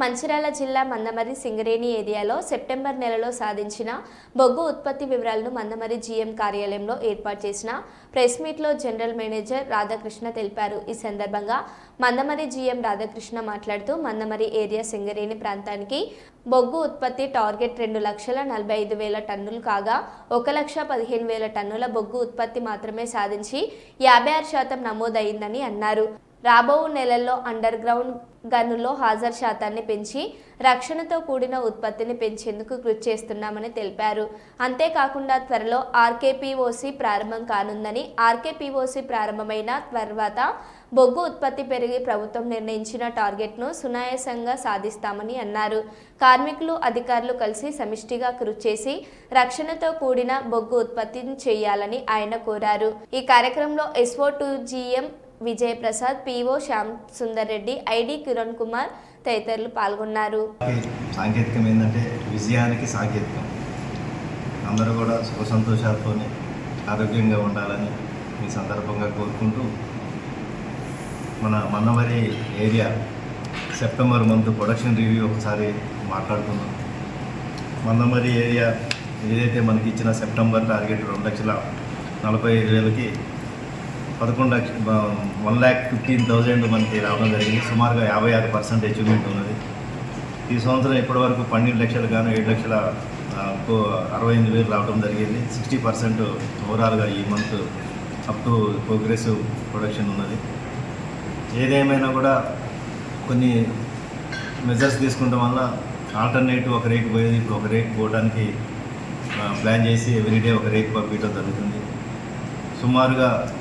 మంచిర్యాల జిల్లా మందమరి సింగరేణి ఏరియాలో సెప్టెంబర్ నెలలో సాధించిన బొగ్గు ఉత్పత్తి వివరాలను మందమరి జీఎం కార్యాలయంలో ఏర్పాటు చేసిన ప్రెస్ మీట్లో జనరల్ మేనేజర్ రాధాకృష్ణ తెలిపారు. ఈ సందర్భంగా మందమరి జీఎం రాధాకృష్ణ మాట్లాడుతూ మందమరి ఏరియా సింగరేణి ప్రాంతానికి బొగ్గు ఉత్పత్తి టార్గెట్ రెండు లక్షల నలభై ఐదు వేల టన్నులు కాగా ఒక లక్ష పదిహేను వేల టన్నుల బొగ్గు ఉత్పత్తి మాత్రమే సాధించి యాభై ఆరు శాతం నమోదైందని అన్నారు. రాబో నెలల్లో అండర్ గ్రౌండ్ గనుల్లో హాజరు శాతాన్ని పెంచి రక్షణతో కూడిన ఉత్పత్తిని పెంచేందుకు కృషి చేస్తున్నామని తెలిపారు. అంతేకాకుండా త్వరలో ఆర్కేపీఓసి ప్రారంభం కానుందని ఆర్కేపీఓసి ప్రారంభమైన తర్వాత బొగ్గు ఉత్పత్తి పెరిగి ప్రభుత్వం నిర్ణయించిన టార్గెట్ను సునాయాసంగా సాధిస్తామని అన్నారు. కార్మికులు అధికారులు కలిసి సమిష్టిగా కృషి చేసి రక్షణతో కూడిన బొగ్గు ఉత్పత్తిని చేయాలని ఆయన కోరారు. ఈ కార్యక్రమంలో SO to GM Vijayaprasad PO Shyam Sundar Reddy ID Kiran Kumar తదితరులు పాల్గొన్నారు. సాంకేతికం ఏంటంటే విజయానికి సాంకేతికం. అందరూ కూడా సుఖ సంతోషాలతోనే ఆరోగ్యంగా ఉండాలని ఈ సందర్భంగా కోరుకుంటూ మన Mandamarri area September month production review ఒకసారి మాట్లాడుకుందాం. మన్నమరి ఏరియా ఏదైతే మనకి ఇచ్చిన సెప్టెంబర్ టార్గెట్ రెండు లక్షల నలభై ఐదు వేలకి పదకొండు లక్ష వన్ ల్యాక్ ఫిఫ్టీన్ థౌజండ్ మనకి రావడం జరిగింది. సుమారుగా యాభై ఆరు పర్సెంట్ అచీవ్మెంట్ ఉన్నది. ఈ సంవత్సరం ఇప్పటివరకు పన్నెండు లక్షలు గాను ఏడు లక్షల కో- అరవై ఎనిమిది వేలు రావడం జరిగింది. సిక్స్టీ పర్సెంట్ ఓవరాల్గా ఈ month up to progressive production ఉన్నది. ఏదేమైనా కూడా కొన్ని మెజర్స్ తీసుకుంటాం వల్ల ఆల్టర్నేటివ్ ఒక రేట్ పోయేది. ఇప్పుడు ఒక రేట్ పోవడానికి ప్లాన్ చేసి ఎవ్రీడే ఒక రేట్ పంపించడం జరుగుతుంది. సుమారుగా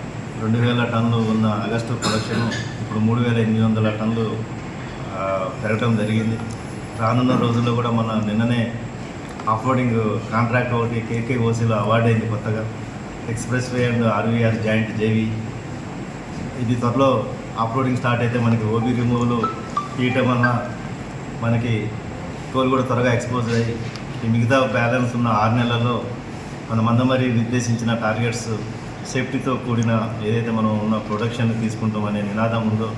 రెండు వేల టన్నులు ఉన్న ఆగస్టు ప్రొడక్షన్ ఇప్పుడు మూడు వేల ఎనిమిది వందల టన్నులు పెరగటం పెరగడం జరిగింది. రానున్న రోజుల్లో కూడా మన నిన్ననే ఆఫ్రోడింగ్ కాంట్రాక్ట్ ఒకటి కేకే ఓసీలో అవార్డు అయింది కొత్తగా. Expressway and RVR joint JV. ఇది త్వరలో ఆఫ్రోడింగ్ స్టార్ట్ అయితే మనకి ఓబీ రిమూవల్ తీయటం వల్ల మనకి టోల్ కూడా త్వరగా ఎక్స్పోజ్ అయ్యి ఈ మిగతా బ్యాలెన్స్ ఉన్న ఆరు నెలల్లో మన మందమరి నిర్దేశించిన టార్గెట్స్ సేఫ్టీతో కూడిన ఏదైతే మనం ఉన్న ప్రొడక్షన్ తీసుకుంటాం అనే నినాదం ఉందో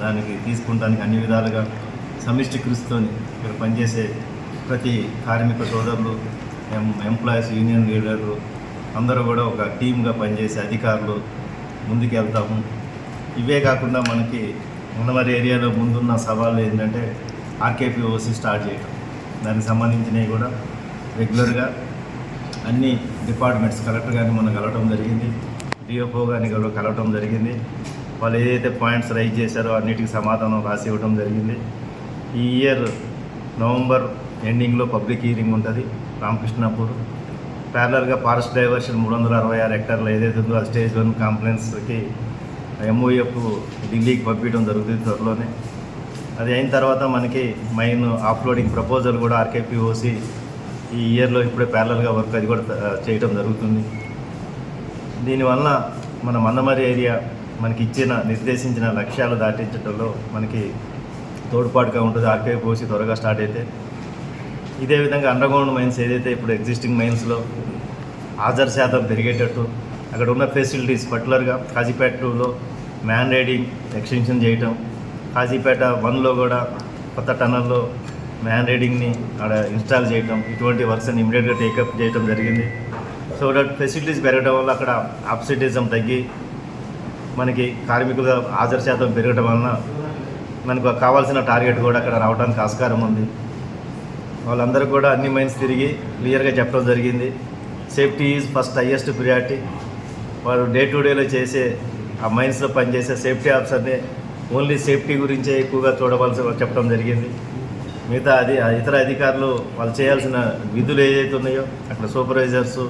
దానికి తీసుకుంటానికి అన్ని విధాలుగా సమిష్టి కృషితోని ఇక్కడ పనిచేసే ప్రతి కార్మిక సోదరులు ఎం ఎంప్లాయీస్ యూనియన్ లీడర్లు అందరూ కూడా ఒక టీమ్గా పనిచేసే అధికారులు ముందుకు వెళ్తాము ఇవే కాకుండా మనకి ఉన్నవారి ఏరియాలో ముందున్న సవాళ్ళు ఏంటంటే ఆర్కేపీఓసి స్టార్ట్ చేయడం దానికి సంబంధించినవి కూడా రెగ్యులర్గా అన్ని డిపార్ట్మెంట్స్ కలెక్టర్ గారిని మనం కలవటం జరిగింది డిఎఫ్ఓ గారిని కూడా కలవటం జరిగింది. వాళ్ళు ఏదైతే పాయింట్స్ రైజ్ చేశారో అన్నిటికీ సమాధానం రాసి ఇవ్వడం జరిగింది. ఈ ఇయర్ నవంబర్ ఎండింగ్లో పబ్లిక్ హీరింగ్ ఉంటుంది రామకృష్ణాపూర్. ప్యారలర్గా ఫారెస్ట్ డైవర్షన్ మూడు వందల అరవై ఆరు హెక్టార్లు ఏదైతే ఉందో ఆ స్టేజ్ వన్ కాంప్లైన్స్కి ఎంఓఎఫ్ ఢిల్లీకి పంపించడం జరుగుతుంది త్వరలోనే. అది అయిన తర్వాత మనకి మైన్ ఆఫ్లోడింగ్ ప్రపోజల్ కూడా ఆర్కేపీఓసి ఈ ఇయర్లో ఇప్పుడే ప్యారలల్గా వర్క్ అది కూడా చేయడం జరుగుతుంది. దీనివల్ల మన మన్నమరి ఏరియా మనకి ఇచ్చిన నిర్దేశించిన లక్ష్యాలు దాటించడంలో మనకి తోడ్పాటుగా ఉంటుంది. ఆర్కేపీఓసి త్వరగా స్టార్ట్ అయితే. ఇదే విధంగా అండర్గ్రౌండ్ మైన్స్ ఏదైతే ఇప్పుడు ఎగ్జిస్టింగ్ మైన్స్లో హాజరు శాతం పెరిగేటట్టు అక్కడ ఉన్న ఫెసిలిటీస్ పర్టికులర్గా కాజీపేట టూలో మ్యాన్ రైడింగ్ ఎక్స్టెన్షన్ చేయటం కాజీపేట వన్లో కూడా కొత్త టన్నల్లో మ్యాన్ రైడింగ్ని అక్కడ ఇన్స్టాల్ చేయటం ఇటువంటి వర్క్స్ని ఇమీడియట్గా టేకప్ చేయటం జరిగింది. సో దట్ ఫెసిలిటీస్ పెరగడం వల్ల అక్కడ ఆబ్సిటిజం తగ్గి మనకి కార్మికుల హాజరు శాతం పెరగడం వలన మనకు కావాల్సిన టార్గెట్ కూడా అక్కడ రావడానికి ఆస్కారం ఉంది. వాళ్ళందరూ కూడా అన్ని మైన్స్ తిరిగి క్లియర్గా చెప్పడం జరిగింది. Safety is first highest priority వారు డే టు డేలో చేసే ఆ మైన్స్లో పనిచేసే సేఫ్టీ ఆఫీసర్ని ఓన్లీ సేఫ్టీ గురించే ఎక్కువగా చూడవలసి చెప్పడం జరిగింది. మిగతా అది ఇతర అధికారులు వాళ్ళు చేయాల్సిన విధులు ఏదైతే ఉన్నాయో అక్కడ సూపర్వైజర్స్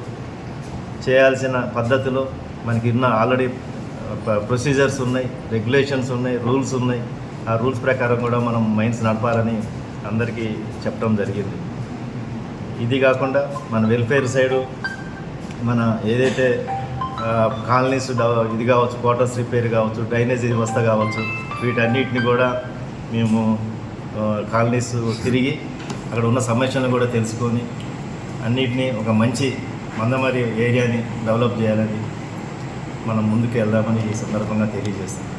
చేయాల్సిన పద్ధతులు మనకి ఉన్న ఆల్రెడీ ప్రొసీజర్స్ ఉన్నాయి రెగ్యులేషన్స్ ఉన్నాయి రూల్స్ ఉన్నాయి. ఆ రూల్స్ ప్రకారం కూడా మనం మైన్స్ నడపాలని అందరికీ చెప్పడం జరిగింది. ఇది కాకుండా మన వెల్ఫేర్ సైడు మన ఏదైతే కాలనీస్ ఇది కావచ్చు క్వార్టర్స్ రిపేర్ కావచ్చు డ్రైనేజ్ వ్యవస్థ కావచ్చు వీటన్నిటిని కూడా మేము కాలనీస్ తిరిగి అక్కడ ఉన్న సమస్యలను కూడా తెలుసుకొని అన్నిటినీ ఒక మంచి మందమరి ఏరియాని డెవలప్ చేయాలని మనం ముందుకు వెళ్దామని ఈ సందర్భంగా తెలియజేస్తాం